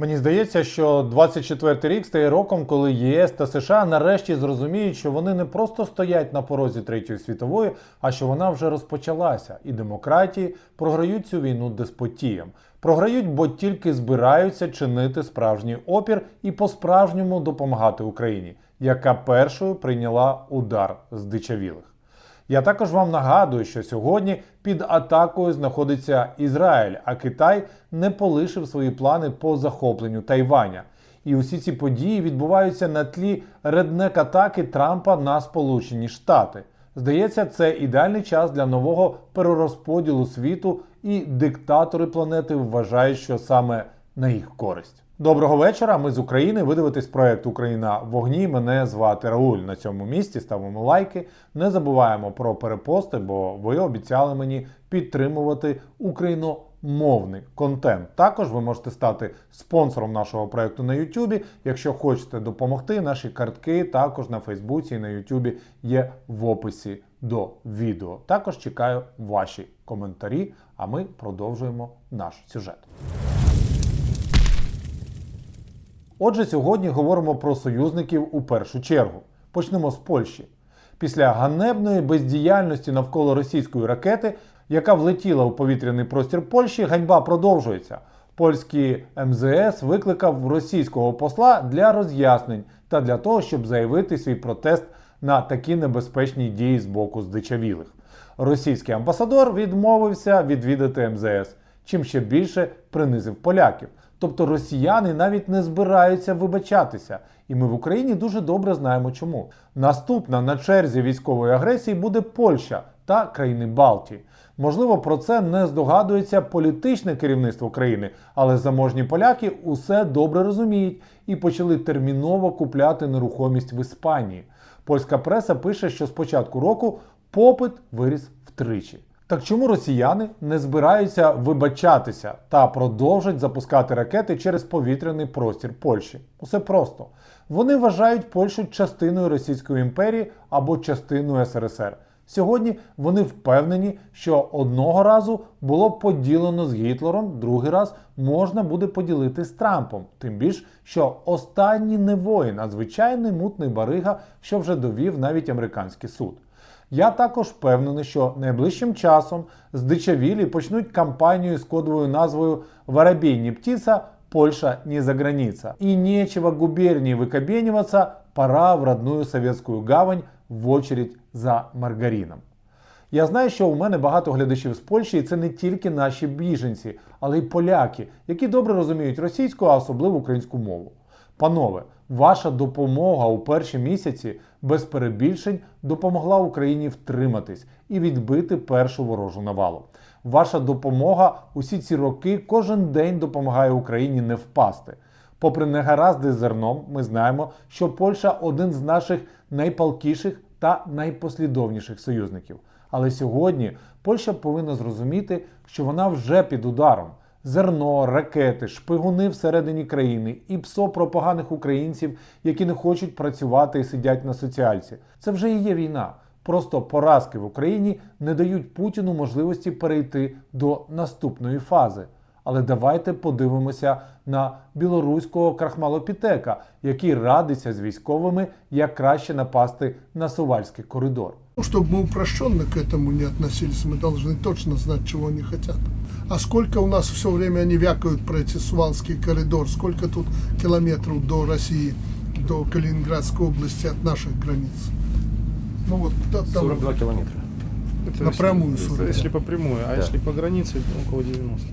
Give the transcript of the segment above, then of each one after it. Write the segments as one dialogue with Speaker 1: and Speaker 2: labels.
Speaker 1: Мені здається, що 24-й рік стає роком, коли ЄС та США нарешті зрозуміють, що вони не просто стоять на порозі Третьої світової, а що вона вже розпочалася, і демократії програють цю війну деспотіям. Програють, бо тільки збираються чинити справжній опір і по-справжньому допомагати Україні, яка першою прийняла удар з дичавілих. Я також вам нагадую, що сьогодні під атакою знаходиться Ізраїль, а Китай не полишив свої плани по захопленню Тайваня. І усі ці події відбуваються на тлі реднек атаки Трампа на Сполучені Штати. Здається, це ідеальний час для нового перерозподілу світу, і диктатори планети вважають, що саме на їх користь. Доброго вечора. Ми з України. Ви дивитесь проект Україна вогні. Мене звати Рауль. На цьому місці ставимо лайки. Не забуваємо про перепости, бо ви обіцяли мені підтримувати україномовний контент. Також ви можете стати спонсором нашого проекту на YouTube. Якщо хочете допомогти, наші картки також на Фейсбуці і на YouTube є в описі до відео. Також чекаю ваші коментарі. А ми продовжуємо наш сюжет. Отже, сьогодні говоримо про союзників у першу чергу. Почнемо з Польщі. Після ганебної бездіяльності навколо російської ракети, яка влетіла у повітряний простір Польщі, ганьба продовжується. Польський МЗС викликав російського посла для роз'яснень та для того, щоб заявити свій протест на такі небезпечні дії з боку здичавілих. Російський амбасадор відмовився відвідати МЗС, чим ще більше принизив поляків. Тобто росіяни навіть не збираються вибачатися, і ми в Україні дуже добре знаємо чому. Наступна на черзі військової агресії буде Польща та країни Балтії. Можливо, про це не здогадується політичне керівництво країни, але заможні поляки усе добре розуміють і почали терміново купляти нерухомість в Іспанії. Польська преса пише, що з початку року попит виріс втричі. Так чому росіяни не збираються вибачатися та продовжать запускати ракети через повітряний простір Польщі? Усе просто. Вони вважають Польщу частиною Російської імперії або частиною СРСР. Сьогодні вони впевнені, що одного разу було поділено з Гітлером, другий раз можна буде поділити з Трампом. Тим більш, що останній не воїн, а звичайний мутний барига, що вже довів навіть американський суд. Я також впевнений, що найближчим часом здичавілі почнуть кампанію з кодовою назвою «Воробей не Польша не за граница». И нечего губернии выкобениваться, пора в родную советскую гавань в очередь за маргарином. Я знаю, що у мене багато глядачів з Польщі, і це не тільки наші біженці, але й поляки, які добре розуміють російську, а особливо українську мову. Панове, ваша допомога у перші місяці без перебільшень допомогла Україні втриматись і відбити першу ворожу навалу. Ваша допомога усі ці роки кожен день допомагає Україні не впасти. Попри негаразди з зерном, ми знаємо, що Польща один з наших найпалкіших та найпослідовніших союзників. Але сьогодні Польща повинна зрозуміти, що вона вже під ударом Зерно, ракети, шпигуни всередині країни і ПСО про поганих українців, які не хочуть працювати і сидять на соціальці. Це вже і є війна. Просто поразки в Україні не дають Путіну можливості перейти до наступної фази. Але давайте подивимося на білоруського крахмалопітека, який радиться з військовими, як краще напасти на Сувальський коридор.
Speaker 2: Ну, чтобы мы упрощенно к этому не относились, мы должны точно знать, чего они хотят. А сколько у нас все время они вякают про эти Сувалский коридор, сколько тут километров до России, до Калининградской области от наших границ? Ну вот да, там
Speaker 3: 42 километра.
Speaker 4: Это
Speaker 2: Напрямую
Speaker 4: если,
Speaker 2: 42.
Speaker 4: если по прямой, а
Speaker 3: Да.
Speaker 4: если по границе, то около 90.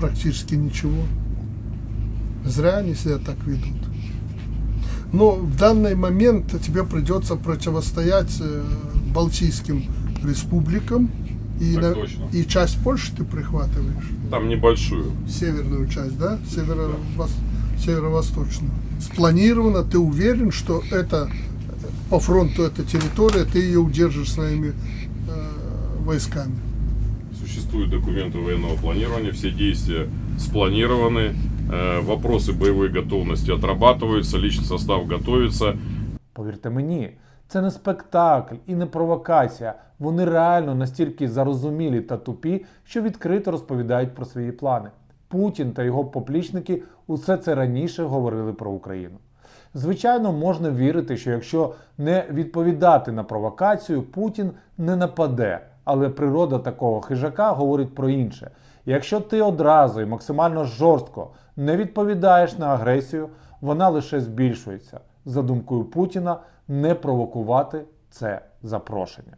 Speaker 2: практически ничего. Зря они себя так ведут. Но в данный момент тебе придется противостоять э, Балтийским республикам. И,
Speaker 5: Так
Speaker 2: на-
Speaker 5: точно.
Speaker 2: и часть Польши ты прихватываешь.
Speaker 5: Там небольшую.
Speaker 2: Северную часть, да? Северо Северо-восточную. Спланировано, ты уверен, что это по фронту эта территория, ты ее удержишь своими э, войсками.
Speaker 5: Существуют документы военного планирования, все действия спланированы, э, вопросы боевой готовности отрабатываются, личный состав готовится.
Speaker 1: Повірте мені, це не спектакль і не провокація. Вони реально настільки зарозумілі та тупі, що відкрито розповідають про свої плани. Путін та його поплічники усе це раніше говорили про Україну. Звичайно, можна вірити, що якщо не відповідати на провокацію, Путін не нападе. Але природа такого хижака говорить про інше. Якщо ти одразу і максимально жорстко не відповідаєш на агресію, вона лише збільшується. За думкою Путіна, не провокувати це запрошення.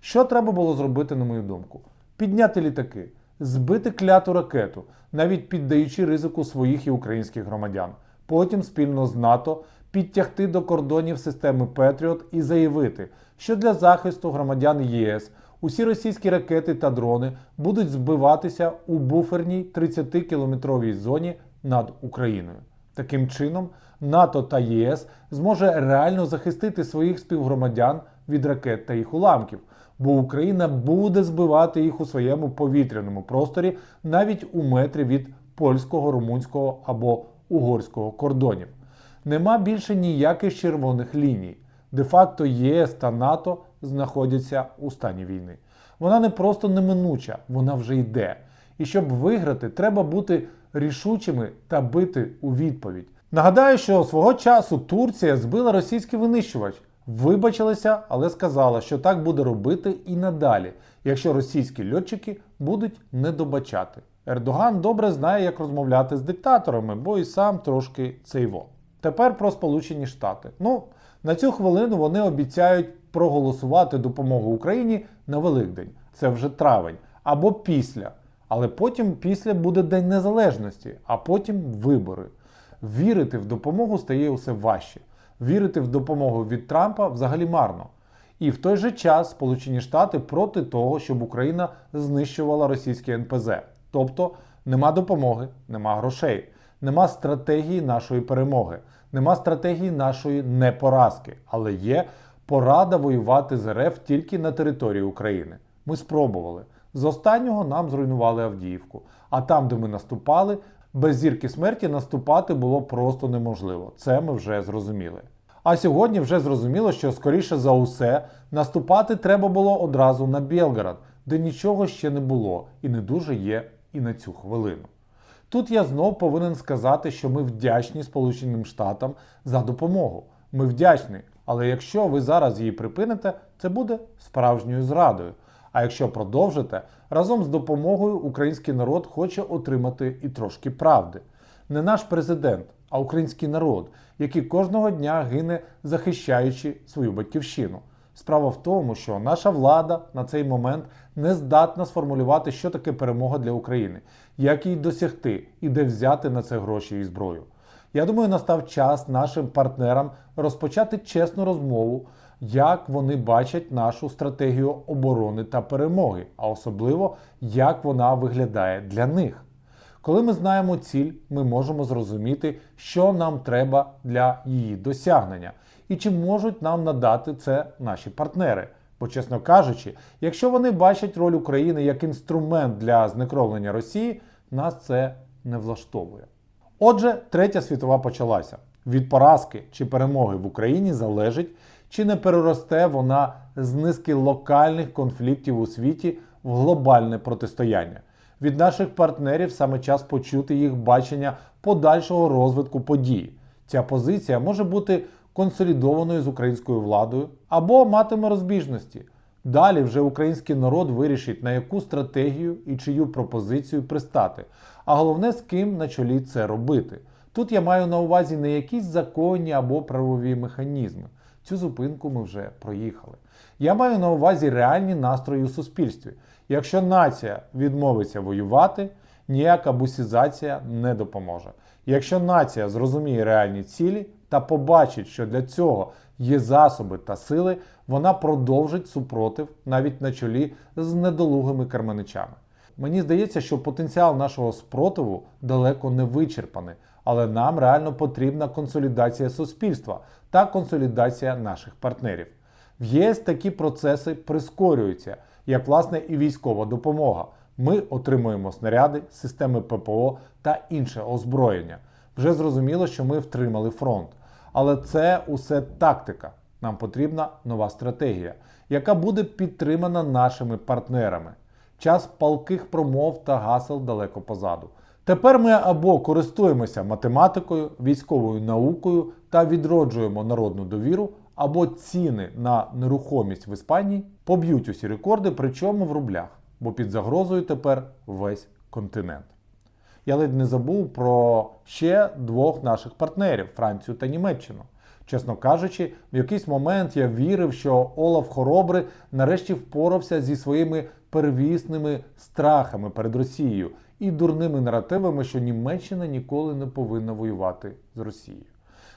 Speaker 1: Що треба було зробити, на мою думку? Підняти літаки, збити кляту ракету, навіть піддаючи ризику своїх і українських громадян. Потім спільно з НАТО підтягти до кордонів системи Петріот і заявити, що для захисту громадян ЄС усі російські ракети та дрони будуть збиватися у буферній 30-кілометровій зоні над Україною. Таким чином, НАТО та ЄС зможе реально захистити своїх співгромадян від ракет та їх уламків, бо Україна буде збивати їх у своєму повітряному просторі навіть у метрі від польського, румунського або угорського кордонів. Нема більше ніяких червоних ліній. Де-факто ЄС та НАТО знаходяться у стані війни. Вона не просто неминуча, вона вже йде. І щоб виграти, треба бути рішучими та бити у відповідь. Нагадаю, що свого часу Турція збила російський винищувач, вибачилася, але сказала, що так буде робити і надалі, якщо російські льотчики будуть не добачати. Ердоган добре знає, як розмовляти з диктаторами, бо і сам трошки цейво. Тепер про Сполучені Штати. Ну, на цю хвилину вони обіцяють проголосувати допомогу Україні на Великдень. Це вже травень або після. Але потім після буде День Незалежності, а потім вибори. Вірити в допомогу стає усе важче. Вірити в допомогу від Трампа взагалі марно. І в той же час Сполучені Штати проти того, щоб Україна знищувала російське НПЗ. Тобто нема допомоги, нема грошей, нема стратегії нашої перемоги, нема стратегії нашої непоразки, але є порада воювати з РФ тільки на території України. Ми спробували. З останнього нам зруйнували Авдіївку. А там, де ми наступали, без зірки смерті наступати було просто неможливо. Це ми вже зрозуміли. А сьогодні вже зрозуміло, що скоріше за усе наступати треба було одразу на Білгород, де нічого ще не було і не дуже є і на цю хвилину. Тут я знов повинен сказати, що ми вдячні Сполученим Штатам за допомогу. Ми вдячні, але якщо ви зараз її припините, це буде справжньою зрадою. А якщо продовжите, разом з допомогою український народ хоче отримати і трошки правди. Не наш президент, а український народ, який кожного дня гине, захищаючи свою батьківщину. Справа в тому, що наша влада на цей момент не здатна сформулювати, що таке перемога для України, як її досягти і де взяти на це гроші і зброю. Я думаю, настав час нашим партнерам розпочати чесну розмову, як вони бачать нашу стратегію оборони та перемоги, а особливо як вона виглядає для них. Коли ми знаємо ціль, ми можемо зрозуміти, що нам треба для її досягнення, і чи можуть нам надати це наші партнери. Бо, чесно кажучи, якщо вони бачать роль України як інструмент для знекровлення Росії, нас це не влаштовує. Отже, третя світова почалася. Від поразки чи перемоги в Україні залежить, чи не переросте вона з низки локальних конфліктів у світі в глобальне протистояння. Від наших партнерів саме час почути їх бачення подальшого розвитку подій. Ця позиція може бути консолідованою з українською владою або матиме розбіжності. Далі вже український народ вирішить, на яку стратегію і чию пропозицію пристати, а головне з ким на чолі це робити. Тут я маю на увазі не якісь законні або правові механізми. Цю зупинку ми вже проїхали. Я маю на увазі реальні настрої у суспільстві. Якщо нація відмовиться воювати, ніяка бусізація не допоможе. Якщо нація зрозуміє реальні цілі та побачить, що для цього є засоби та сили, вона продовжить супротив навіть на чолі з недолугими карманичами. Мені здається, що потенціал нашого спротиву далеко не вичерпаний, але нам реально потрібна консолідація суспільства та консолідація наших партнерів. В ЄС такі процеси прискорюються, як власне і військова допомога. Ми отримуємо снаряди, системи ППО та інше озброєння. Вже зрозуміло, що ми втримали фронт. Але це усе тактика. Нам потрібна нова стратегія, яка буде підтримана нашими партнерами. Час палких промов та гасел далеко позаду. Тепер ми або користуємося математикою, військовою наукою та відроджуємо народну довіру, або ціни на нерухомість в Іспанії поб'ють усі рекорди, причому в рублях, бо під загрозою тепер весь континент. Я ледь не забув про ще двох наших партнерів Францію та Німеччину. Чесно кажучи, в якийсь момент я вірив, що Олаф Хоробрий нарешті впорався зі своїми первісними страхами перед Росією і дурними наративами, що Німеччина ніколи не повинна воювати з Росією.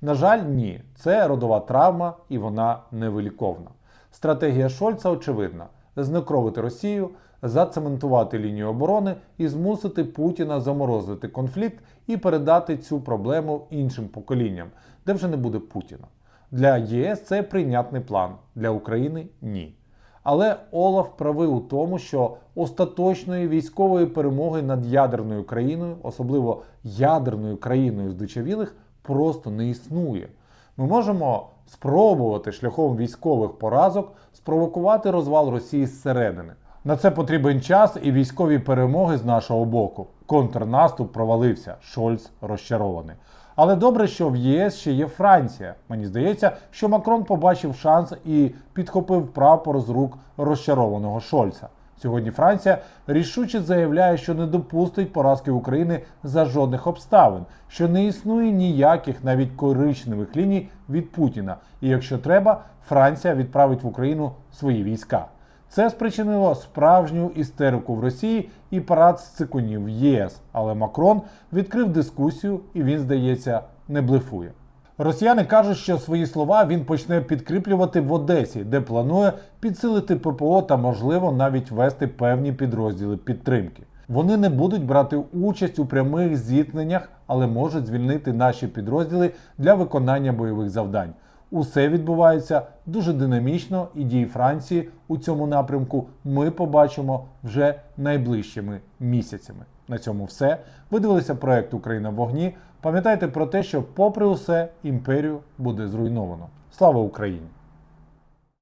Speaker 1: На жаль, ні, це родова травма і вона невиліковна. Стратегія Шольца очевидна: знекровити Росію, зацементувати лінію оборони і змусити Путіна заморозити конфлікт і передати цю проблему іншим поколінням, де вже не буде Путіна. Для ЄС це прийнятний план, для України ні. Але Олаф правий у тому, що остаточної військової перемоги над ядерною країною, особливо ядерною країною здичавілих, просто не існує. Ми можемо спробувати шляхом військових поразок спровокувати розвал Росії зсередини. На це потрібен час і військові перемоги з нашого боку. Контрнаступ провалився. Шольц розчарований. Але добре, що в ЄС ще є Франція. Мені здається, що Макрон побачив шанс і підхопив прапор з рук розчарованого Шольца. Сьогодні Франція рішуче заявляє, що не допустить поразки України за жодних обставин, що не існує ніяких навіть коричневих ліній від Путіна. І якщо треба, Франція відправить в Україну свої війська. Це спричинило справжню істерику в Росії і парад цикунів в ЄС. Але Макрон відкрив дискусію і він, здається, не блефує. Росіяни кажуть, що свої слова він почне підкріплювати в Одесі, де планує підсилити ППО та, можливо, навіть вести певні підрозділи підтримки. Вони не будуть брати участь у прямих зіткненнях, але можуть звільнити наші підрозділи для виконання бойових завдань. Усе відбувається дуже динамічно, і дії Франції у цьому напрямку ми побачимо вже найближчими місяцями. На цьому все. Ви дивилися проект Україна в вогні. Пам'ятайте про те, що, попри усе, імперію буде зруйновано. Слава Україні!